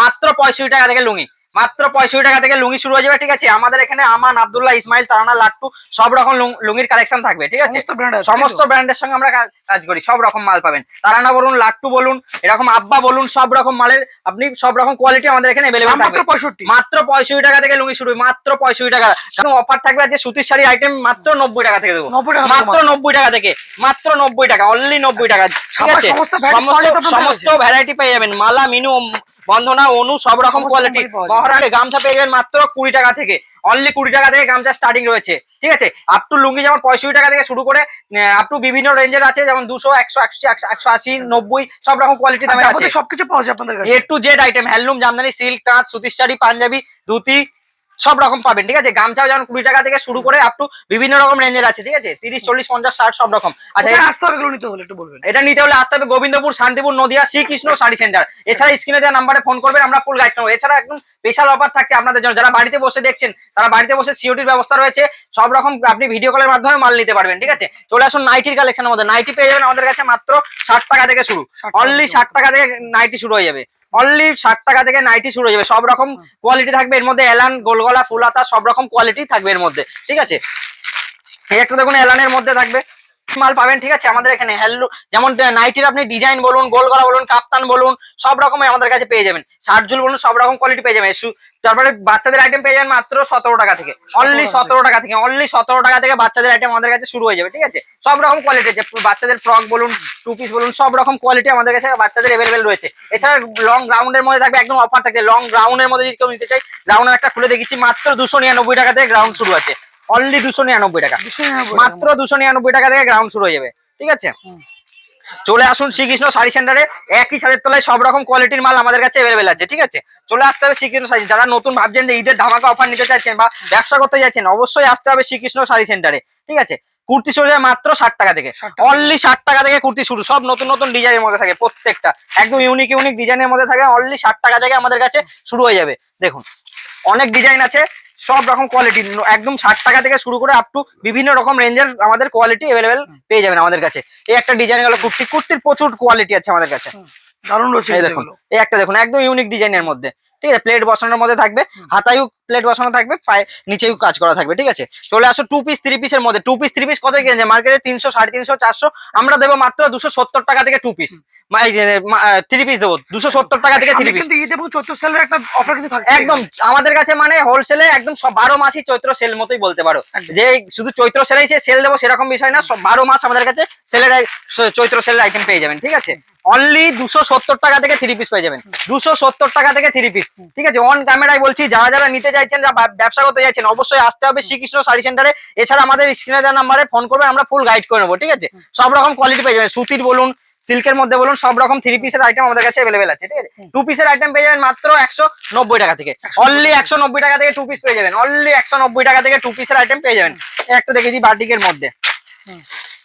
মাত্র পঁয়ষট্টি টাকা থেকে লুঙ্গি। মাত্র পঁয়ষট্টি টাকা থেকে লুঙ্গি শুরু হয়ে যাবে ঠিক আছে? আমাদের এখানে আমান আবদুল্লাহ ইসমাইল তারানা লাট্টু সব রকম লুঙ্গির কালেকশন থাকবে ঠিক আছে? সমস্ত ব্র্যান্ডের সঙ্গে আমরা কাজ- করি সব রকম মাল পাবেন। তারানা বলুন লাট্টু বলুন এরকম আব্বা বলুন সব রকম মালের আপনি সব রকম কোয়ালিটি আমাদের এখানে মাত্র পঁয়ষট্টি। মাত্র পঁয়ষট্টি টাকা থেকে লুঙ্গি শুরু মাত্র পঁয়ষট্টি টাকা। অফার থাকবে আজকে সুতির শাড়ি আইটেম মাত্র নব্বই টাকা থেকে দেবো। মাত্র নব্বই টাকা থেকে মাত্র নব্বই টাকা অনলি নব্বই টাকা ঠিক আছে? সমস্ত। ভ্যারাইটি পেয়ে যাবেন মালা মিনু বন্ধনা অনু সব রকম কোয়ালিটি মহারাগে গামছা পেয়ে যাবেন মাত্র কুড়ি টাকা থেকে। অনলি কুড়ি টাকা থেকে গামছা স্টার্টিং রয়েছে। ঠিক আছে? আপ টু লুঙ্গি যেমন পঁয়ষট্টি টাকা থেকে শুরু করে আপ টু বিভিন্ন রেঞ্জের আছে যেমন দুশো একশো একশো একশো আশি নব্বই সব রকম কোয়ালিটি দামে আছে। সবকিছু পাওয়া যায় আপনাদের A to Z item handloom jamdani silk তাঁত সুতির শাড়ি পাঞ্জাবি ধুতি সব রকম পাবেন ঠিক আছে? গামছাও যেমন কুড়ি টাকা থেকে শুরু করে আপ টু বিভিন্ন রকম রেঞ্জের আছে ঠিক আছে? তিরিশ চল্লিশ পঞ্চাশ ষাট সব রকম। আচ্ছা আসতে হবে এগুলো নিতে হলে একটু বলবেন? এটা নিতে হলে আসতে হবে গোবিন্দপুর শান্তিপুর নদিয়া শ্রীকৃষ্ণ শাড়ি সেন্টার এছাড়া স্ক্রিনে দেওয়া নাম্বারে ফোন করবেন আমরা ফুল গাইড করব এছাড়া একদম স্পেশাল অফার থাকছে আপনাদের জন্য। যারা বাড়িতে বসে দেখছেন তারা বাড়িতে বসে সিওটির ব্যবস্থা রয়েছে। সব রকম আপনি ভিডিও কলের মাধ্যমে মাল নিতে পারবেন ঠিক আছে? চলে আসুন নাইটির কালেকশনের মধ্যে। নাইটি পেয়ে যাবেন আমাদের কাছে মাত্র ষাট টাকা থেকে শুরু। অনলি ষাট টাকা থেকে নাইটি শুরু হয়ে যাবে। অনলি ষাট টাকা থেকে নাইটি শুরু হয়ে যাবে। সব রকম কোয়ালিটি থাকবে। এর মধ্যে এলান গোলগলা ফুলাতা সব রকম কোয়ালিটি থাকবে এর মধ্যে। ঠিক আছে? এই একটা দেখুন এলানের মধ্যে থাকবে। মাল পাবেন ঠিক আছে? আমাদের এখানে হ্যালো যেমন নাইটির আপনি ডিজাইন বলুন গোল গলা বলুন কাপ্তান বলুন সব রকমের আমাদের কাছে পেয়ে যাবেন। শার্টজুল বলুন সব রকম কোয়ালিটি পেয়ে যাবেন। তারপরে বাচ্চাদের আইটেম পেয়ে যাবেন মাত্র সতেরো টাকা থেকে। অনলি সতেরো টাকা থেকে অনলি সতেরো টাকা থেকে বাচ্চাদের আইটেম আমাদের কাছে শুরু হয়ে যাবে ঠিক আছে? সব রকম কোয়ালিটি আছে বাচ্চাদের ফ্রক বলুন টু পিস বলুন সব রকম কোয়ালিটি আমাদের কাছে বাচ্চাদের অ্যাভেলেবেল রয়েছে। এছাড়া লং গ্রাউন্ডের মধ্যে থাকবে একদম অফার থাকবে লং গ্রাউন্ডের মধ্যে যদি কেউ নিতে চাই গ্রাউন্ডের একটা খুলে দেখেছি মাত্র দুশো নিরানব্বই টাকা থেকে গ্রাউন্ড শুরু আছে। অনলি দুশো নিরানব্বই টাকা। মাত্র দুশো নিরানব্বই টাকা থেকে গ্রাউন্ড শুরু হয়ে যাবে ঠিক আছে? চলে আসুন শ্রীকৃষ্ণ শাড়ি সেন্টারে একই ছাদের তলায় সব রকম কোয়ালিটির মাল আমাদের কাছে অ্যাভেলেবেল আছে ঠিক আছে? চলে আসতে হবে শ্রীকৃষ্ণ শাড়ি যারা নতুন ভাবছেন যে ঈদের ধামাকা অফার নিতে চাইছেন বা ব্যবসা করতে চাইছেন অবশ্যই আসতে হবে শ্রীকৃষ্ণ শাড়ি সেন্টারে ঠিক আছে? কুর্তি শুরু হয় মাত্র ষাট টাকা থেকে। 60 অনলি ষাট টাকা থেকে কুর্তি শুরু সব নতুন নতুন ডিজাইনের মধ্যে থাকে প্রত্যেকটা। একদম ইউনিক ইউনিক ডিজাইনের মধ্যে থাকে অনলি ষাট টাকা থেকে আমাদের কাছে শুরু হয়ে যাবে। দেখুন অনেক ডিজাইন আছে সব রকম কোয়ালিটি একদম ষাট টাকা থেকে শুরু করে আপ টু বিভিন্ন রকম রেঞ্জের আমাদের কোয়ালিটি অ্যাভেলেবেল পেয়ে যাবেন আমাদের কাছে। এই একটা ডিজাইন গেল কুর্তি কুর্তির প্রচুর কোয়ালিটি আছে আমাদের কাছে। দারুণ রয়েছে এই দেখুন এই একটা দেখুন একদম ইউনিক ডিজাইনের মধ্যে। ঠিক আছে প্লেট বসানোর মধ্যে থাকবে হাতায়ও প্লেট বসানো থাকবে পায়ে নিচেও কাজ করা থাকবে ঠিক আছে? চলে আসো টু পিস থ্রি পিসের মধ্যে। টু পিস থ্রি পিস কত কিনেছে? মার্কেটে তিনশো সাড়ে তিনশো চারশো। আমরা দেবো মাত্র দুশো সত্তর টাকা থেকে টু পিস থ্রি পিস দেবো। দুশো সত্তর টাকা থেকে থ্রি পিস চৈত্র সেলের একটা অফার কিন্তু থাকছে একদম আমাদের কাছে মানে হোলসেলে একদম সব বারো মাসই চৈত্র সেল মতোই বলতে পারো। যে শুধু চৈত্র সেলাই সে সেল দেবো সেরকম বিষয় না সব বারো মাস আমাদের কাছে সেলের চৈত্র সেলের আইটেম পেয়ে যাবেন ঠিক আছে? অনলি দুশো সত্তর টাকা থেকে থ্রি পিস পেয়ে যাবেন। দুশো সত্তর টাকা থেকে থ্রি পিস ঠিক আছে? অন ক্যামেরায় বলছি যারা যারা নিতে চাইছেন যা বা- ব্যবসা করতে চাইছেন অবশ্যই আসতে হবে শ্রীকৃষ্ণ শাড়ি সেন্টারে এছাড়া আমাদের স্ক্রিনে দেওয়া নাম্বারে ফোন করবেন আমরা ফুল গাইড করে নেব ঠিক আছে? সব রকম কোয়ালিটি পেয়ে যাবেন। সুতির বলুন সিল্কের মধ্যে বলুন সব রকম থ্রি পিসের আইটেম আমাদের কাছে অ্যাভেলেবেল আছে ঠিক আছে? টু পিসের আইটেম পেয়ে যাবেন মাত্র একশো নব্বই টাকা থেকে। অনলি একশো নব্বই টাকা থেকে টু পিস পেয়ে যাবেন। অনলি একশো নব্বই টাকা থেকে টু পিসের আইটেম পেয়ে যাবেন। একটা দেখেছি বাটিকের মধ্যে।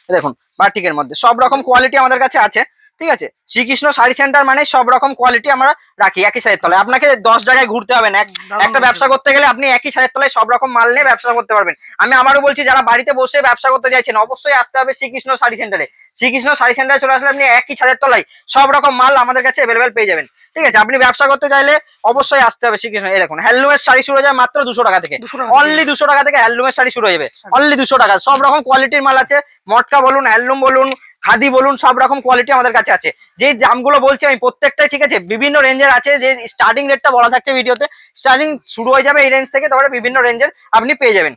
দেখুন বাটিকের মধ্যে। সব রকম কোয়ালিটি আমাদের কাছে আছে। ঠিক আছে? শ্রীকৃষ্ণ শাড়ি সেন্টার মানে সব রকম কোয়ালিটি আমরা রাখি একই সাইড তলায়। আপনাকে দশ জায়গায় ঘুরতে হবে না। এক- একটা ব্যবসা করতে গেলে আপনি একই ছাদের তলায় সব রকম মাল নিয়ে ব্যবসা করতে পারবেন। আমি আমারও বলছি যারা বাড়িতে বসে ব্যবসা করতে চাইছেন অবশ্যই আসতে হবে শ্রীকৃষ্ণ শাড়ি সেন্টারে। শ্রীকৃষ্ণ শাড়ি সেন্টারে চলে আসলে আপনি একই ছাদের তলায় সব রকম মাল আমাদের কাছে অ্যাভেলেবেল পেয়ে যাবেন। ঠিক আছে? আপনি ব্যবসা করতে চাইলে অবশ্যই আসতে হবে শ্রীকৃষ্ণ। এই দেখুন হ্যান্ডলুমের শাড়ি শুরু হয়ে যায় মাত্র দুশো টাকা থেকে। 200 অনলি দুশো টাকা থেকে হ্যান্ডলুমের শাড়ি শুরু হয়ে যাবে। অনলি দুশো টাকা। সব রকম কোয়ালিটির মাল আছে। মটকা বলুন হ্যান্ডলুম বলুন খাদি বলুন সব রকম কোয়ালিটি আমাদের কাছে আছে। যে দামগুলো বলছি আমি প্রত্যেকটাই ঠিক আছে বিভিন্ন রেঞ্জের আছে যে স্টার্টিং রেটটা বলা থাকছে ভিডিওতে স্টার্টিং শুরু হয়ে যাবে এই রেঞ্জ থেকে তারপরে বিভিন্ন রেঞ্জের আপনি পেয়ে যাবেন।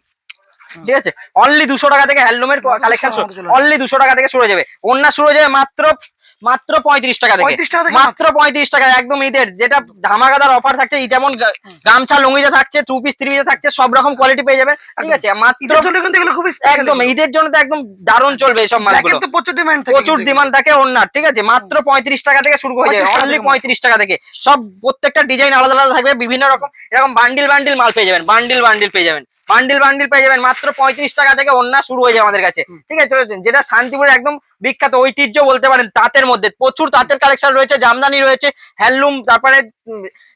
ঠিক আছে? অনলি দুশো টাকা থেকে হ্যান্ডলুমের কালেকশন অনলি দুশো টাকা থেকে শুরু হয়ে যাবে। অন্য শুরু হয়ে যাবে মাত্র মাত্র পঁয়ত্রিশ টাকা থেকে 35 টাকা থেকে মাত্র পঁয়ত্রিশ টাকা একদম ঈদের। যেটা ধামাকাদার অফার থাকছে যেমন গামছা লুঙ্গিতে থাকছে টু পিস থ্রি পিসে থাকছে সব রকম কোয়ালিটি পেয়ে যাবে ঠিক আছে মাত্র একদম ঈদের জন্য তো একদম দারুণ চলবে এইসব মালগুলো। দেখেন প্রচুর ডিমান্ড থাকে প্রচুর ডিমান্ড থাকে ওনার ঠিক আছে? মাত্র পঁয়ত্রিশ টাকা থেকে শুরু হয়ে যাবে অনলি পঁয়ত্রিশ টাকা থেকে। সব প্রত্যেকটা ডিজাইন আলাদা আলাদা থাকবে বিভিন্ন রকম এরকম বান্ডিল বান্ডিল মাল পেয়ে যাবেন বান্ডিল বান্ডিল পেয়ে যাবেন। বান্ডিল বান্ডিল পেয়ে যাবেন। মাত্র পঁয়ত্রিশ টাকা থেকে ওন্না শুরু হয়ে যায় আমাদের কাছে। ঠিক আছে যেটা শান্তিপুরের একদম বিখ্যাত ঐতিহ্য বলতে পারেন তাঁতের মধ্যে। প্রচুর তাঁতের কালেকশন রয়েছে জামদানি রয়েছে হ্যান্ডলুম তারপরে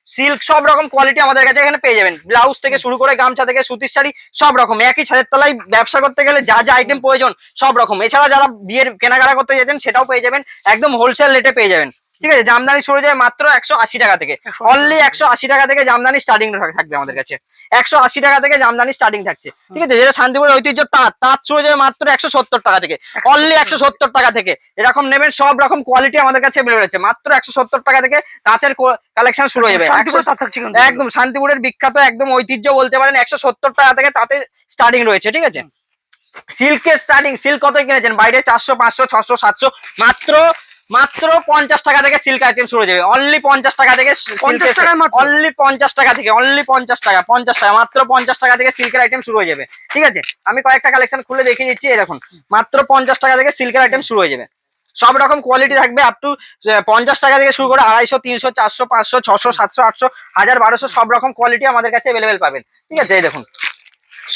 সিল্ক সব রকম কোয়ালিটি আমাদের কাছে এখানে পেয়ে যাবেন। ব্লাউজ থেকে শুরু করে গামছা থেকে সুতির শাড়ি সব রকম। একই ছাদের তলায় ব্যবসা করতে গেলে যা যা আইটেম প্রয়োজন সব রকম। এছাড়া যারা বিয়ের কেনাকাটা করতে যেতেন সেটাও পেয়ে যাবেন। একদম হোলসেল রেটে পেয়ে যাবেন। ঠিক আছে জামদানি শুরু হয়ে যাবে মাত্র একশো আশি টাকা থেকে। 180 অনলি একশো আশি টাকা থেকে জামদানি স্টার্টিং থাকবে আমাদের কাছে। একশো আশি টাকা থেকে জামদানি স্টার্টিং থাকছে। ঠিক আছে যেটা শান্তিপুরের ঐতিহ্য তাঁত। তাঁত শুরু হয়ে যাবে মাত্র একশো সত্তর টাকা থেকে। অনলি একশো সত্তর টাকা থেকে। এরকম নেবেন সব রকম কোয়ালিটি আমাদের কাছে বেরো রয়েছে মাত্র একশো সত্তর টাকা থেকে তাঁতের কালেকশন শুরু হয়ে যাবে। শান্তিপুরে 100 তার থাকছে কিন্তু। একদম শান্তিপুরের বিখ্যাত একদম ঐতিহ্য বলতে পারেন একশো সত্তর টাকা থেকে তাতে স্টার্টিং রয়েছে ঠিক আছে? সিল্কের স্টার্টিং সিল্ক কত কিনেছেন? বাইরে চারশো পাঁচশো ছশো সাতশো মাত্র মাত্র পঞ্চাশ টাকা থেকে সিল্ক আইটেম শুরু হয়ে যাবে। অনলি পঞ্চাশ টাকা থেকে 50 অনলি পঞ্চাশ টাকা থেকে অনলি পঞ্চাশ টাকা পঞ্চাশ টাকা মাত্র পঞ্চাশ টাকা থেকে সিল্কের আইটেম শুরু হয়ে যাবে। ঠিক আছে? আমি কয়েকটা কালেকশন খুলে দেখিয়ে দিচ্ছি এই দেখুন। মাত্র পঞ্চাশ টাকা থেকে সিল্কের আইটেম শুরু হয়ে যাবে। সব রকম কোয়ালিটি থাকবে আপ টু পঞ্চাশ টাকা থেকে শুরু করে আড়াইশো তিনশো চারশো পাঁচশো ছশো সাতশো আটশো হাজার বারোশো সব রকম কোয়ালিটি আমাদের কাছে অ্যাভেলেবেল পাবেন। ঠিক আছে? এই দেখুন।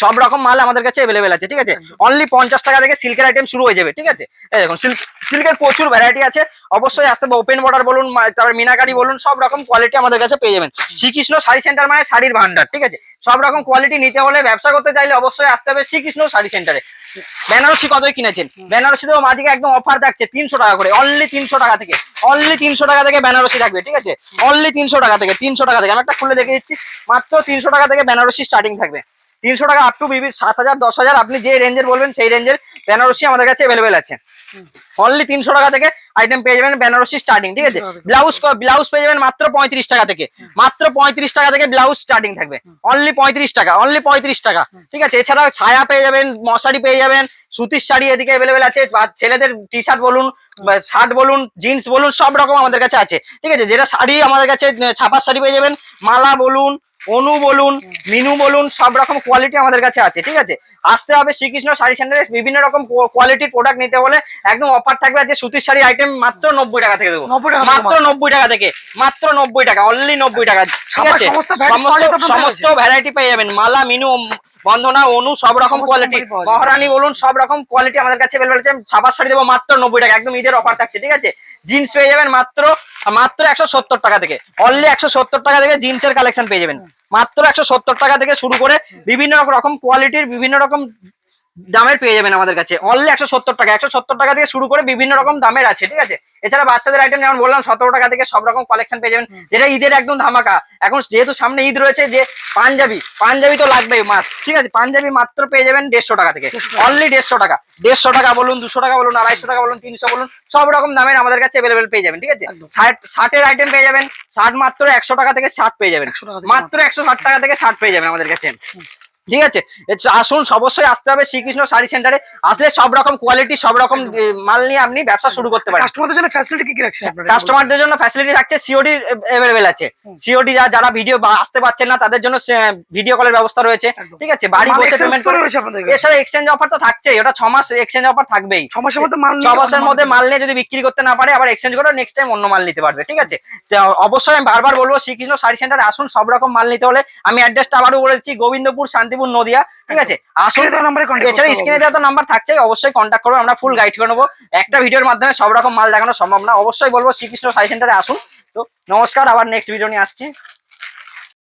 সব রকম মাল আমাদের কাছে অ্যাভেলেবেল আছে ঠিক আছে? অনলি পঞ্চাশ টাকা থেকে সিল্কের আইটেম শুরু হয়ে যাবে ঠিক আছে? এই দেখুন সিল্ক সিল্কের প্রচুর ভ্যারাইটি আছে। অবশ্যই আসতে ওপেন বর্ডার বলুন তারপর মিনাকারি বলুন সব রকম কোয়ালিটি আমাদের কাছে পেয়ে যাবেন। শ্রীকৃষ্ণ শাড়ি সেন্টার মানে শাড়ির ভান্ডার ঠিক আছে? সব রকম কোয়ালিটি নিতে হলে ব্যবসা করতে চাইলে অবশ্যই আসতে হবে শ্রীকৃষ্ণ শাড়ি সেন্টারে বেনারসি কতই কিনেছেন? বেনারসিতেও মাঝিকে একদম অফার থাকছে তিনশো টাকা করে অনলি তিনশো টাকা থেকে অনলি তিনশো টাকা থেকে বেনারসি থাকবে ঠিক আছে? অনলি তিনশো টাকা থেকে তিনশো টাকা থেকে আমি একটা খুলে দেখে দিচ্ছি মাত্র তিনশো টাকা থেকে বেনারসি স্টার্টিং থাকবে। তিনশো টাকা আপ টু বিবি সাত হাজার দশ হাজার আপনি যে রেঞ্জের বলবেন সেই রেঞ্জের বেনারসি আমাদের কাছে অ্যাভেলেবেল আছে। অনলি তিনশো টাকা থেকে আইটেম পেয়ে যাবেন বেনারসি স্টার্টিং ঠিক আছে? 300 টাকা থেকে। ব্লাউজ ব্লাউজ পেয়ে যাবেন মাত্র পঁয়ত্রিশ টাকা থেকে। মাত্র পঁয়ত্রিশ টাকা থেকে ব্লাউজ স্টার্টিং থাকবে। অনলি পঁয়ত্রিশ টাকা অনলি পঁয়ত্রিশ টাকা ঠিক আছে? এছাড়াও ছায়া পেয়ে যাবেন মশারি পেয়ে যাবেন সুতির শাড়ি এদিকে অ্যাভেলেবেল আছে ছেলেদের টি শার্ট বলুন শার্ট বলুন জিন্স বলুন সব রকম আমাদের কাছে আছে ঠিক আছে? যেটা শাড়ি আমাদের কাছে ছাপার শাড়ি পেয়ে যাবেন মালা বলুন অনু বলুন মিনু বলুন সব রকম কোয়ালিটি আমাদের কাছে আছে ঠিক আছে? আসতে হবে শ্রীকৃষ্ণ শাড়ি সেন্টারে বিভিন্ন রকম কোয়ালিটির প্রোডাক্ট নিতে হলে একদম অফার থাকবে যে সুতির শাড়ি আইটেম মাত্র নব্বই টাকা থেকে দেবো। 90 টাকা থেকে মাত্র নব্বই টাকা থেকে মাত্র নব্বই টাকা অনলি নব্বই টাকা ঠিক আছে? সমস্ত ভ্যারাইটি পেয়ে যাবেন মালা মিনু বন্ধনা অনু সব রকম কোয়ালিটি মহারানি মহারানী বলুন সব রকম কোয়ালিটি আমাদের কাছে অ্যাভেলেবল আছে। ছাপার শাড়ি দেবো মাত্র নব্বই টাকা। একদম ঈদের অফার থাকছে ঠিক আছে? জিন্স পেয়ে যাবেন মাত্র মাত্র একশো সত্তর টাকা থেকে। অনলি একশো সত্তর টাকা থেকে জিন্সের কালেকশন পেয়ে যাবেন। মাত্র একশো সত্তর টাকা থেকে শুরু করে বিভিন্ন রকম কোয়ালিটির বিভিন্ন রকম দামের পেয়ে যাবেন আমাদের কাছে। অনলি একশো সত্তর টাকা। একশো সত্তর টাকা থেকে শুরু করে বিভিন্ন রকম দামের আছে ঠিক আছে? এছাড়া বাচ্চাদের আইটেম যেমন বললাম সতেরো টাকা থেকে সব রকম কালেকশন পেয়ে যাবেন। যেটা ঈদের একদম ধামাকা। এখন যেহেতু সামনে ঈদ রয়েছে যে পাঞ্জাবি পাঞ্জাবি তো লাগবেই মাস ঠিক আছে? পাঞ্জাবি মাত্র পেয়ে যাবেন দেড়শো টাকা থেকে। অনলি দেড়শো টাকা। দেড়শো টাকা বলুন দুশো টাকা বলুন আড়াইশো টাকা বলুন তিনশো বলুন সব রকম দামের আমাদের কাছে অ্যাভেলেবেল পেয়ে যাবেন ঠিক আছে? ষাট ষাটের আইটেম পেয়ে যাবেন। ষাট মাত্র একশো টাকা থেকে ষাট পেয়ে যাবেন। 100 টাকা থেকে মাত্র একশো ষাট টাকা থেকে ষাট পেয়ে যাবেন আমাদের কাছে। ঠিক আছে? আসুন অবশ্যই আসতে হবে শ্রীকৃষ্ণ শাড়ি সেন্টারে আসলে সব রকম কোয়ালিটি সব রকম মাল নিয়ে আপনি ব্যবসা শুরু করতে পারেন। কাস্টমারদের জন্য ফ্যাসিলিটি কি কি রাখছেন আপনারা কাস্টমারদের জন্য ফ্যাসিলিটি থাকছে সিওডি অ্যাভেলেবেল আছে। সিওডি যারা ভিডিও আসতে পারছেন না তাদের জন্য ভিডিও কলের ব্যবস্থা রয়েছে। ঠিক আছে? বাড়ি বসে পেমেন্ট করে। এছাড়া এক্সচেঞ্জ অফার তো থাকছেই। ওটা ছ মাস এক্সচেঞ্জ অফার থাকবেই। ছ মাসের মধ্যে মাল ছ নিয়ে মাসের মধ্যে মাল নিয়ে যদি বিক্রি করতে না পারে আবার এক্সচেঞ্জ করে নেক্সট টাইম অন্য মাল নিতে পারবে। ঠিক আছে? অবশ্যই আমি বারবার বলব শ্রীকৃষ্ণ শাড়ি সেন্টারে আসুন সব রকম মাল নিতে হলে। আমি অ্যাড্রেসটা আবারও বলেছি গোবিন্দপুর শান্তিপুর নদিয়া ঠিক আছে? দেওয়া নাম্বারে এছাড়া স্ক্রিনে দেওয়া তো নাম্বার থাকছে অবশ্যই কন্ট্যাক্ট করব আমরা ফুল গাইড করে নেব। একটা ভিডিওর মাধ্যমে সব রকম মাল দেখানো সম্ভব না। অবশ্যই বলব শ্রীকৃষ্ণ সাই সেন্টারে আসুন। তো নমস্কার আবার নেক্সট ভিডিও নিয়ে আসছি।